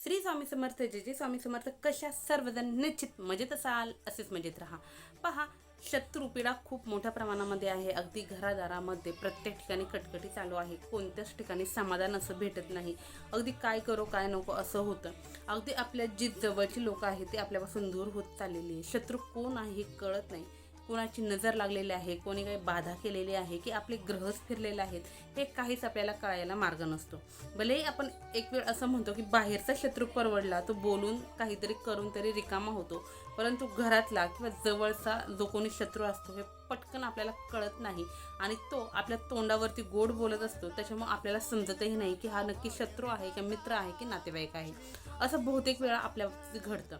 श्री स्वामी समर्थ जे जे स्वामी समर्थ कशा सर्वजण निश्चित? म्हणजे मजेत असाल असेच मजेत राहा. पहा शत्रुपीडा खूप मोठ्या प्रमाणामध्ये आहे. अगदी घरादारामध्ये प्रत्येक ठिकाणी कटकटी चालू आहे. कोणत्याच ठिकाणी समाधान असं भेटत नाही. अगदी काय करो काय नको असं होतं. अगदी आपल्या जी जवळची लोक आहेत ते आपल्यापासून दूर होत चाललेली आहे शत्रू कोण आहे हे कळत नाही. कोणाची नजर लागलेली आहे कोणी काही बाधा केलेली आहे की आपले ग्रहच फिरलेले आहेत हे काहीच आपल्याला कळायला मार्ग नसतो. भलेही आपण एक वेळ असं म्हणतो की बाहेरचा शत्रू परवडला तो बोलून काहीतरी करून तरी रिकामा होतो. परंतु घरातला किंवा जवळचा जो कोणी शत्रू असतो हे पटकन आपल्याला कळत नाही. आणि तो आपल्या तोंडावरती गोड बोलत असतो त्याच्यामुळे आपल्याला समजतही नाही की हा नक्की शत्रू आहे किंवा मित्र आहे की नातेवाईक आहे. असं बहुतेक वेळा आपल्या बाबतीत घडतं.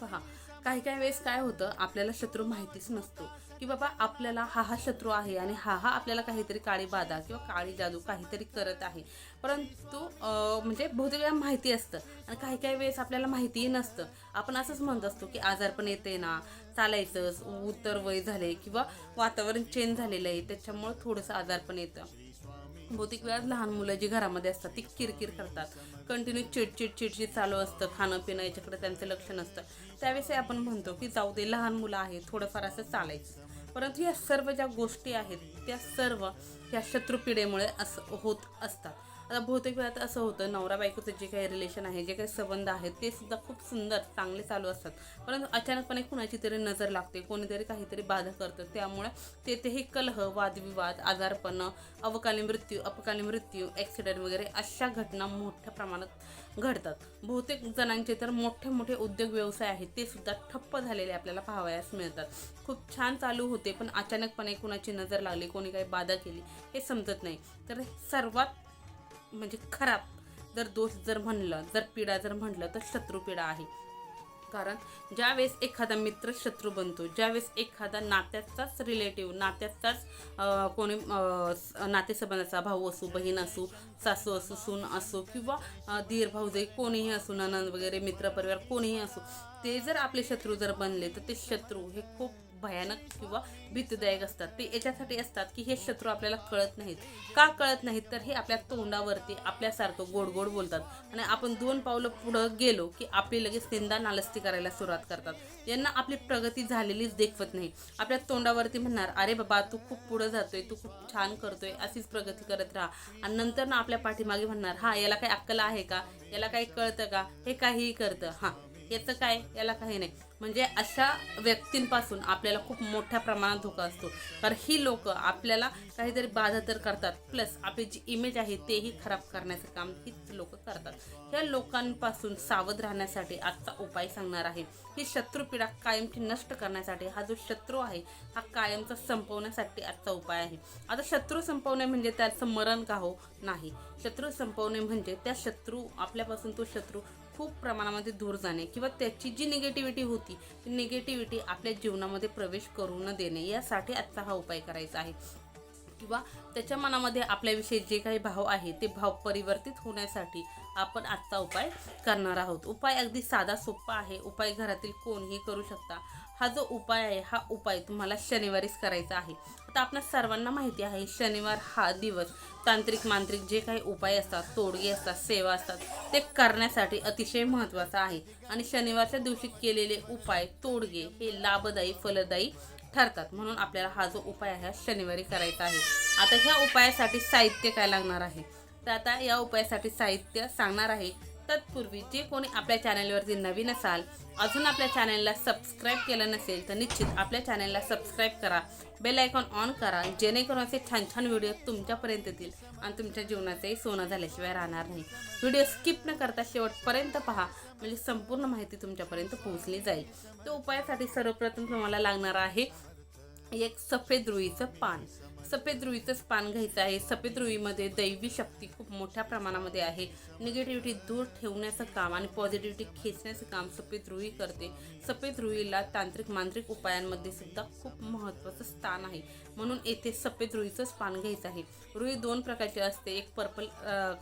पहा काही काही वेळेस काय होतं आपल्याला शत्रू माहितीच नसतो की बाबा आपल्याला हा हा शत्रू आहे आणि हा हा आपल्याला काहीतरी काळी बाधा किंवा काळी जादू काहीतरी करत आहे. परंतु म्हणजे बहुतेक वेळा माहिती असतं आणि काही काही वेळेस आपल्याला माहितीही नसतं. आपण असंच म्हणत असतो की आजारपण येते ना चालायचंच उत्तर वय झाले किंवा वातावरण चेंज झालेलं आहे. त्याच्यामुळं थोडंसं आजार पण येतं. बहुतेक वेळा लहान मुलं जी घरामध्ये असतात ती किरकिर करतात. कंटिन्यू चिडचिड चिडचिड चालू असतं. खाणं पिणं याच्याकडे त्यांचं लक्ष नसतं. त्यावेळेस आपण म्हणतो की जाऊ दे लहान मुलं आहे थोडंफार असं चालायचं. परंतु या सर्व ज्या गोष्टी आहेत त्या सर्व ह्या शत्रुपिढेमुळे असं होत असतात. आता बहुतेक वेळात असं होतं नवरा बायकोचं जे काही रिलेशन आहे जे काही संबंध आहेत ते सुद्धा खूप सुंदर चांगले चालू असतात. परंतु अचानकपणे कुणाची तरी नजर लागते कोणीतरी काहीतरी बाधा करतं. त्यामुळे तेथेही कलह वादविवाद आजारपणं अवकाली मृत्यू अपकालीन मृत्यू ॲक्सिडेंट वगैरे अशा घटना मोठ्या प्रमाणात घडतात. बहुतेक जणांचे तर मोठे मोठे उद्योग व्यवसाय आहेत ते सुद्धा ठप्प झालेले आपल्याला पाहावयास मिळतात. खूप छान चालू होते पण अचानकपणे कुणाची नजर लागली कोणी काही बाधा केली हे समजत नाही. तर सर्वात म्हणजे खराब. जर दोष जर म्हणलं जर पीडा जर म्हणलं तर शत्रुपीडा आहे. कारण ज्यावेळेस एखादा मित्र शत्रू बनतो ज्यावेळेस एखादा नात्याचाच रिलेटिव्ह नात्याचाच कोणी नातेसंबंधाचा भाऊ असू बहीण असू सासू असू सून असो किंवा धीर दीर कोणीही असू ननंद वगैरे मित्रपरिवार कोणीही असू ते जर आपले शत्रू जर बनले तर ते शत्रू हे खूप भयानक किंवा भीतीदायक असतात. ते याच्यासाठी असतात की हे शत्रू आपल्याला कळत नाहीत. का कळत नाहीत? तर हे आपल्या तोंडावरती आपल्यासारखं गोड गोड बोलतात. आणि आपण दोन पावलं पुढं गेलो की आपली लगेच निंदा नालस्ती करायला सुरुवात करतात. यांना आपली प्रगती झालेलीच देखवत नाही. आपल्या तोंडावरती म्हणणार अरे बाबा तू खूप पुढं जातोय तू खूप छान करतोय अशीच प्रगती करत राहा. आणि नंतर ना आपल्या पाठीमागे म्हणणार हा याला काही अक्कल आहे का? याला काही कळतं का? हे काहीही करतं. हां. याचं काय? याला काही नाही. म्हणजे अशा व्यक्तींपासून आपल्याला खूप मोठ्या प्रमाणात धोका असतो. कारण ही लोक आपल्याला काहीतरी बाधा तर करतात. प्लस आपली जी इमेज आहे तेही खराब करण्याचं काम हीच लोक करतात. ह्या लोकांपासून सावध राहण्यासाठी आजचा उपाय सांगणार आहे. ही शत्रुपीडा कायमची नष्ट करण्यासाठी हा जो शत्रू आहे हा कायमचा संपवण्यासाठी आजचा उपाय आहे. आता शत्रू संपवणे म्हणजे त्याचं मरण का हो? नाही. शत्रू संपवणे म्हणजे त्या शत्रू आपल्यापासून तो शत्रू खूप प्रमाणामध्ये दूर जाणे किंवा त्याची जी निगेटिव्हिटी होती ती निगेटिव्हिटी आपल्या जीवनामध्ये प्रवेश करू न देणे यासाठी आजचा हा उपाय करायचा आहे. किंवा त्याच्या मनामध्ये आपल्याविषयी जे काही भाव आहे ते भाव परिवर्तित होण्यासाठी आपण आजचा उपाय करणार आहोत. उपाय अगदी साधा सोपा आहे. उपाय घरातील कोणीही करू शकता. हा जो उपाय आहे हा उपाय तुम्हाला शनिवारीच करायचा आहे. आता आपल्या सर्वांना माहिती आहे शनिवार हा दिवस तांत्रिक मांत्रिक जे काही उपाय असतात तोडगे असतात सेवा असतात ते करण्यासाठी अतिशय महत्त्वाचा आहे. आणि शनिवारच्या दिवशी केलेले उपाय तोडगे हे लाभदायी फलदायी ठरतात. म्हणून आपल्याला हा जो उपाय आहे हा शनिवारी करायचा आहे. आता ह्या उपायासाठी साहित्य काय लागणार आहे? तर आता या उपायासाठी साहित्य सांगणार आहे. तत्पूर्वी जे कोणी आपल्या चॅनलवरती नवीन असाल अजून आपल्या चॅनलला सबस्क्राईब केलं नसेल तर निश्चित आपल्या चॅनलला सबस्क्राईब करा. बेल आयकॉन ऑन करा. जेणेकरून असे छान छान व्हिडिओ तुमच्यापर्यंत येतील आणि तुमच्या जीवनाचंही सोनं झाल्याशिवाय राहणार नाही. व्हिडिओ स्किप न करता शेवटपर्यंत पहा. म्हणजे संपूर्ण माहिती तुमच्यापर्यंत पोहोचली जाईल. तो उपायासाठी सर्वप्रथम तुम्हाला लागणार आहे एक सफेद रुईचं पान. सफेद रुईचंच पान घ्यायचं आहे. सफेद रुईमध्ये दैवी शक्ती खूप मोठ्या प्रमाणामध्ये आहे. निगेटिव्हिटी दूर ठेवण्याचं काम आणि पॉझिटिव्हिटी खेचण्याचं काम सफेद रुई करते. सफेद रुईला तांत्रिक मांत्रिक उपायांमध्ये सुद्धा खूप महत्त्वाचं स्थान आहे. म्हणून येथे सफेद रुईचंच पान घ्यायचं आहे. रुई दोन प्रकारची असते. एक पर्पल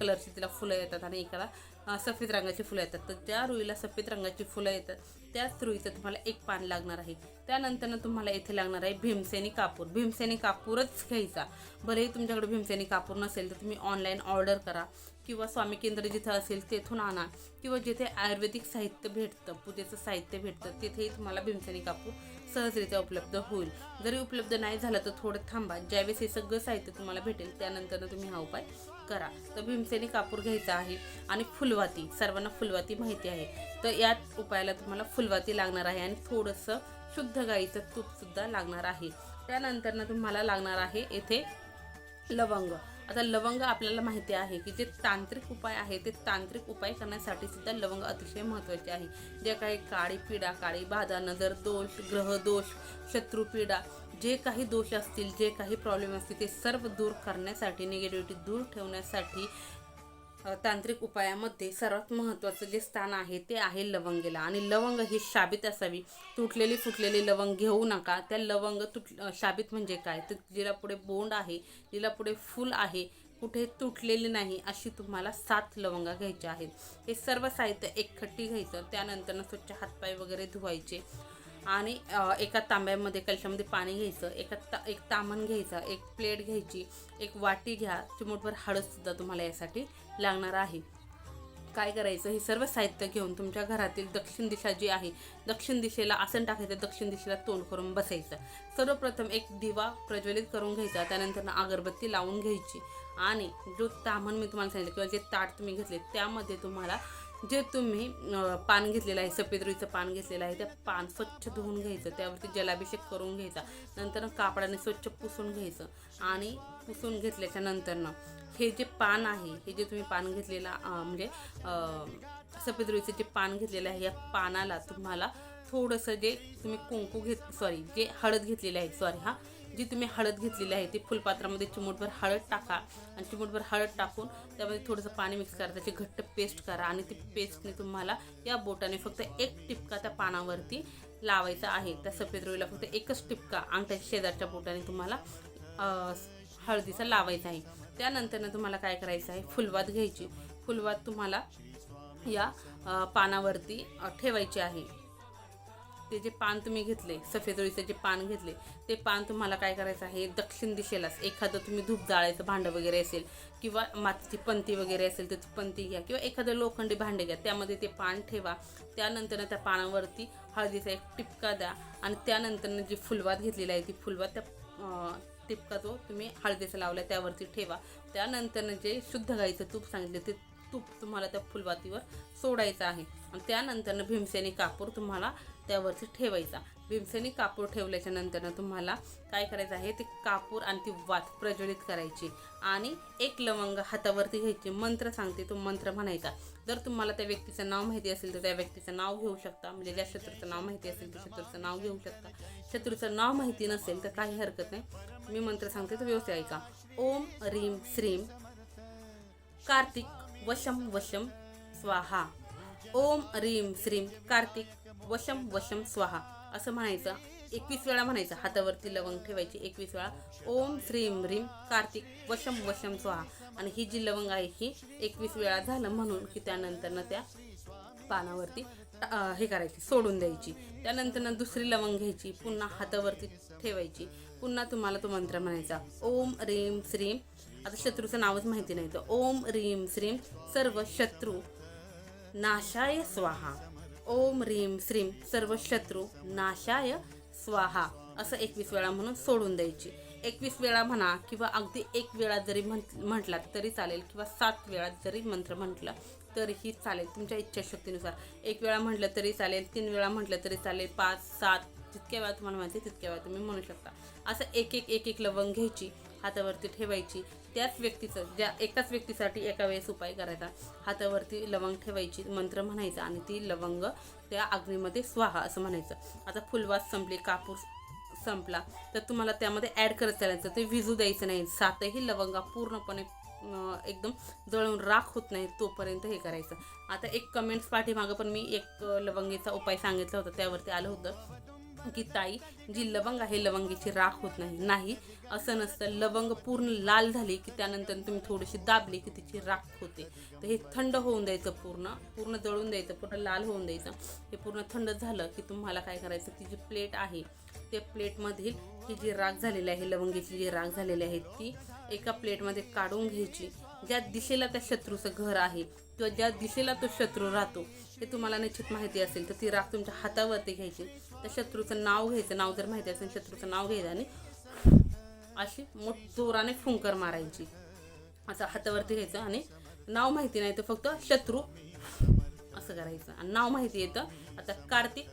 कलरची तिला फुलं येतात आणि एकाला सफेद रंगाची फुलं येतात. तर त्या रुईला सफेद रंगाची फुलं येतात. त्याच रुईचं तुम्हाला एक पान लागणार आहे. त्यानंतर तुम्हाला इथे लागणार आहे भीमसेनी कापूर. भीमसेनी कापूरच घ्यायचा. भलेही तुमच्याकडे भीमसेनी कापूर नसेल तर तुम्ही ऑनलाईन ऑर्डर करा. किंवा स्वामी केंद्र जिथं असेल तेथून आणा. किंवा जिथे आयुर्वेदिक साहित्य भेटतं पूजेचं साहित्य भेटतं तिथेही तुम्हाला भीमसेनी कापूर सहजरित्या उपलब्ध होईल. जरी उपलब्ध नाही झालं तर थोडं थांबा. ज्यावेळेस हे सगळं साहित्य तुम्हाला भेटेल त्यानंतर तुम्ही हा उपाय करा. तर भीमसेनी कापूर घ्यायचा आहे आणि फुलवाती सर्वांना फुलवाती माहिती आहे. तर या उपायाला तुम्हाला फुलवाती लागणार आहे आणि थोडंसं शुद्ध गाईचं तूपसुद्धा लागणार आहे. त्यानंतर तुम्हाला लागणार आहे येथे लवंग. आता लवंग आपल्याला माहिती आहे की जे तांत्रिक उपाय आहे ते तांत्रिक उपाय करण्यासाठी सुद्धा लवंग अतिशय महत्त्वाचे आहे. जे काही काळी पिडा काळी बाधा नजर दोष ग्रह दोष शत्रुपीडा जे काही दोष असतील जे काही प्रॉब्लेम असतील ते सर्व दूर करण्यासाठी निगेटिव्हिटी दूर ठेवण्यासाठी तांत्रिक उपायामध्ये सर्वात महत्त्वाचं जे स्थान आहे ते आहे लवंगेला. आणि लवंग ही शाबित असावी. तुटलेली फुटलेली लवंग घेऊ नका. त्या लवंग तुट शाबित म्हणजे काय? तर जिला पुढे बोंड आहे जिला पुढे फूल आहे कुठे तुटलेली नाही अशी तुम्हाला सात लवंगा घ्यायच्या आहेत. हे सर्व साहित्य एकखट्टी घ्यायचं. त्यानंतर स्वच्छ हातपाय वगैरे धुवायचे. आणि एका तांब्यामध्ये कलशामध्ये पाणी घ्यायचं एका ता एक तामण घ्यायचा एक प्लेट घ्यायची एक वाटी घ्या चिमूटभर हळदसुद्धा तुम्हाला यासाठी लागणार आहे. काय करायचं? हे सर्व साहित्य घेऊन तुमच्या घरातील दक्षिण दिशा जी आहे दक्षिण दिशेला आसन टाकायचं दक्षिण दिशेला तोंड करून बसायचं. सर्वप्रथम एक दिवा प्रज्वलित करून घ्यायचा त्यानंतर अगरबत्ती लावून घ्यायची. आणि जो तामण मी तुम्हाला सांगितलं किंवा जे ताट तुम्ही घेतले त्यामध्ये तुम्हाला जे तुम्ही पान घेतलेलं आहे सफेद रुईचं पान घेतलेलं आहे ते पान स्वच्छ धुवून घ्यायचं त्यावरती जलाभिषेक करून घ्यायचा नंतर कापडाने स्वच्छ पुसून घ्यायचं आणि पुसून घेतल्याच्या नंतरनं हे जे पान आहे हे जे तुम्ही पान घेतलेलं म्हणजे सफेद रुईचं जे पान घेतलेलं आहे या पानाला तुम्हाला थोडंसं जे तुम्ही कुंकू घेत सॉरी जे हळद घेतलेली आहे सॉरी हा जी तुम्ही हळद घेतलेली आहे ती फुलपात्रामध्ये चिमूटभर हळद टाका आणि चिमूटभर हळद टाकून त्यामध्ये थोडंसं पाणी मिक्स करा त्याची घट्ट पेस्ट करा आणि ती पेस्टने तुम्हाला या बोटाने फक्त एक टिपका त्या पानावरती लावायचा आहे. त्या सफेद रोईला फक्त एकच टिपका अंगठ्याच्या शेजारच्या बोटाने तुम्हाला हळदीचा लावायचा आहे. त्यानंतरनं तुम्हाला काय करायचं आहे? फुलवात घ्यायची. फुलवात तुम्हाला या पानावरती ठेवायची आहे. ते जे पान तुम्ही घेतले सफेद रोळीचं जे पान घेतले ते पान तुम्हाला काय करायचं आहे? दक्षिण दिशेलाच. एखादं तुम्ही धूप जाळायचं भांडं वगैरे असेल किंवा मातीची पंती वगैरे असेल तर ती पंती घ्या किंवा एखादं लोखंडी भांडे घ्या. त्यामध्ये ते पान ठेवा. त्यानंतर त्या पानावरती हळदीचा एक टिपका द्या आणि त्यानंतर जी फुलवात घेतलेली आहे ती फुलवात त्या टिपका जो तुम्ही हळदीचा लावला त्यावरती ठेवा. त्यानंतर जे शुद्ध गाईचं तूप सांगितलं ते तूप तुम्हाला त्या फुलवातीवर सोडायचं आहे. आणि त्यानंतर भीमसेनी कापूर तुम्हाला त्यावरती ठेवायचा. भीमसेनी कापूर ठेवल्याच्या नंतर तुम्हाला काय करायचं आहे ते कापूर आणि ती वात प्रज्वलित करायची. आणि एक लवंग हातावरती घ्यायची. मंत्र सांगते तो मंत्र म्हणायचा. जर तुम्हाला त्या व्यक्तीचं नाव माहिती असेल तर त्या व्यक्तीचं नाव घेऊ शकता. म्हणजे ज्या शत्रूचं नाव माहिती असेल त्या शत्रूचं नाव घेऊ शकता. शत्रूचं नाव माहिती नसेल तर काही हरकत नाही. मी मंत्र सांगते तो व्यवस्थित ऐका. ओम रीम श्रीम कार्तिक वशम वशम स्वाहा. ओम रीम श्रीम कार्तिक वशम वशम स्वाहा. असं म्हणायचं. एकवीस वेळा म्हणायचं. हातावरती लवंग ठेवायची एकवीस वेळा. ओम श्रीम रीम कार्तिक वशम वशम स्वाहा. आणि ही जी लवंग आहे ही एकवीस वेळा झालं म्हणून की त्यानंतरनं त्या पानावरती हे करायची सोडून द्यायची. त्यानंतर दुसरी लवंग घ्यायची पुन्हा हातावरती ठेवायची. पुन्हा तुम्हाला तो मंत्र म्हणायचा. ओम रीम श्रीम आता शत्रूचं नावच माहिती नाही तर ओम रीम श्रीम सर्व शत्रू नाशाय स्वाहा. ओम रीम श्रीम सर्व शत्रू नाशाय स्वाहा. असं एकवीस वेळा म्हणून सोडून द्यायची. एकवीस वेळा म्हणा किंवा अगदी एक वेळा जरी म्हण म्हटलात तरी चालेल किंवा सात वेळा जरी मंत्र म्हटलं तरीही चालेल तुमच्या इच्छाशक्तीनुसार. एक वेळा म्हटलं तरी चालेल तीन वेळा म्हटलं तरी चालेल पाच सात जितक्या वेळा तुम्हाला माहिती तितक्या वेळा तुम्ही म्हणू शकता. असं एक एक एक एक लवंग घ्यायची. हातावरती ठेवायची. त्याच व्यक्तीचं ज्या एकाच व्यक्तीसाठी एका वेळेस उपाय करायचा. हातावरती लवंग ठेवायची मंत्र म्हणायचा आणि ती लवंग त्या अग्नीमध्ये स्वाहा असं म्हणायचं. आता फुलवास संपली कापूर संपला तर तुम्हाला त्यामध्ये ॲड करत चालायचं. ते विजू द्यायचं नाही. सातही लवंगा पूर्णपणे एकदम जळून राख होत नाही तोपर्यंत हे करायचं. आता एक कमेंट्स पाठीमागं पण मी एक लवंगेचा उपाय सांगितला होता. त्यावरती आलं होतं. की ताई जी लवंग आहे लवंगीची राख होत नाही नाही. असं नसतं. लवंग पूर्ण लाल झाली की त्यानंतर तुम्ही थोडीशी दाबली की तिची राख होते. तर हे थंड होऊन द्यायचं पूर्ण पूर्ण जळून द्यायचं पूर्ण लाल होऊन द्यायचं. हे पूर्ण थंड झालं की तुम्हाला काय करायचं ती जी प्लेट आहे त्या प्लेटमधील ही जी राख झालेली आहे लवंगीची जी राख झालेली आहे ती एका प्लेटमध्ये काढून घ्यायची. ज्या दिशेला त्या शत्रूचं घर आहे किंवा ज्या दिशेला तो शत्रू राहतो हे तुम्हाला निश्चित माहिती असेल तर ती राख तुमच्या हातावरती घ्यायची. त्या शत्रूचं नाव घ्यायचं नाव जर माहिती असेल शत्रूचं नाव घ्यायचं आणि अशी मोठ जोराने फुंकर मारायची. असं हातावरती घ्यायचं आणि नाव माहिती नाही तर फक्त शत्रू असं करायचं. आणि नाव माहिती येतं. आता कार्तिक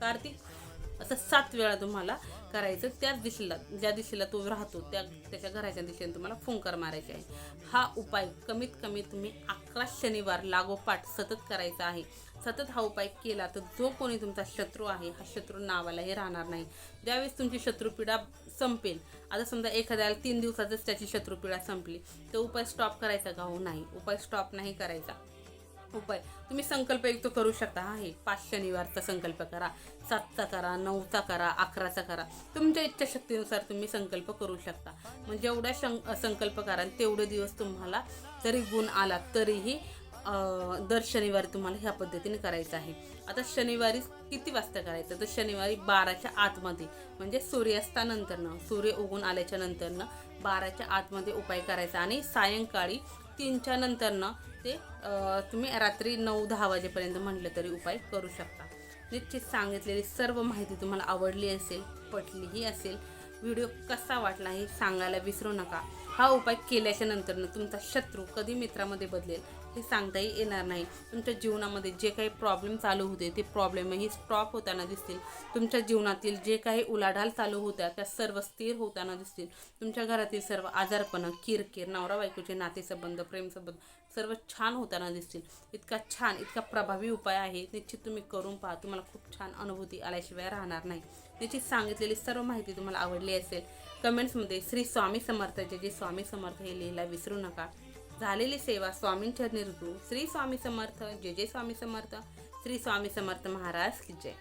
कार्तिक असं सात वेळा तुम्हाला करायचं त्याच दिशेला ज्या दिशेला तो राहतो त्या त्याच्या घराच्या दिशेने तुम्हाला फुंकर मारायचे आहे. हा उपाय कमीत कमी तुम्ही अकरा शनिवार लागोपाठ सतत करायचा आहे. सतत हा उपाय केला तर जो कोणी तुमचा शत्रू आहे हा शत्रू नावालाही राहणार नाही. ज्यावेळेस तुमची शत्रुपीडा संपेल आता समजा एखाद्याला तीन दिवसातच त्याची शत्रुपीडा संपली तर उपाय स्टॉप करायचा का? हो नाही. उपाय स्टॉप नाही करायचा. उपाय तुम्ही संकल्प एक तो करू शकता. हा हे पाच शनिवारचा संकल्प करा. सातचा करा नऊचा करा अकराचा करा. तुमच्या इच्छाशक्तीनुसार तुम्ही संकल्प करू शकता. म्हणजे जेवढा शं संकल्प करा तेवढे दिवस तुम्हाला जरी गुण आला तरीही दर शनिवारी तुम्हाला ह्या पद्धतीने करायचं आहे. आता शनिवारी किती वाजता करायचं? तर शनिवारी बाराच्या आतमध्ये म्हणजे सूर्यास्तानंतरनं सूर्य उगून आल्याच्या नंतरनं बाराच्या आतमध्ये उपाय करायचा आणि सायंकाळी तीनच्या नंतरनं ते तुम्ही रात्री नऊ दहा वाजेपर्यंत म्हटलं तरी उपाय करू शकता. निश्चित सांगितलेली सर्व माहिती तुम्हाला आवडली असेल पटलीही असेल व्हिडिओ कसा वाटला हे सांगायला विसरू नका. हा उपाय केल्याच्या नंतरनं तुमचा शत्रू कधी मित्रामध्ये बदलेल हे सांगताही येणार नाही. तुमच्या जीवनामध्ये जे काही प्रॉब्लेम चालू होते ते प्रॉब्लेमही स्टॉप होताना दिसतील. तुमच्या जीवनातील जे काही उलाढाल चालू होत्या त्या सर्व स्थिर होताना दिसतील. तुमच्या घरातील सर्व आजारपणं किरकिर नवरा बायकोचे नातेसंबंध प्रेमसंबंध सर्व छान होताना दिसतील. इतका छान इतका प्रभावी उपाय आहे. निश्चित तुम्ही करून पहा तुम्हाला खूप छान अनुभूती आल्याशिवाय राहणार नाही. निश्चित सांगितलेली सर्व माहिती तुम्हाला आवडली असेल. कमेंट्समध्ये श्री स्वामी समर्थ जे जे स्वामी समर्थ हे लिहिला विसरू नका. झालेली सेवा स्वामींच्या निर्गू श्री स्वामी समर्थ जय जय स्वामी समर्थ. श्री स्वामी समर्थ महाराज की जय.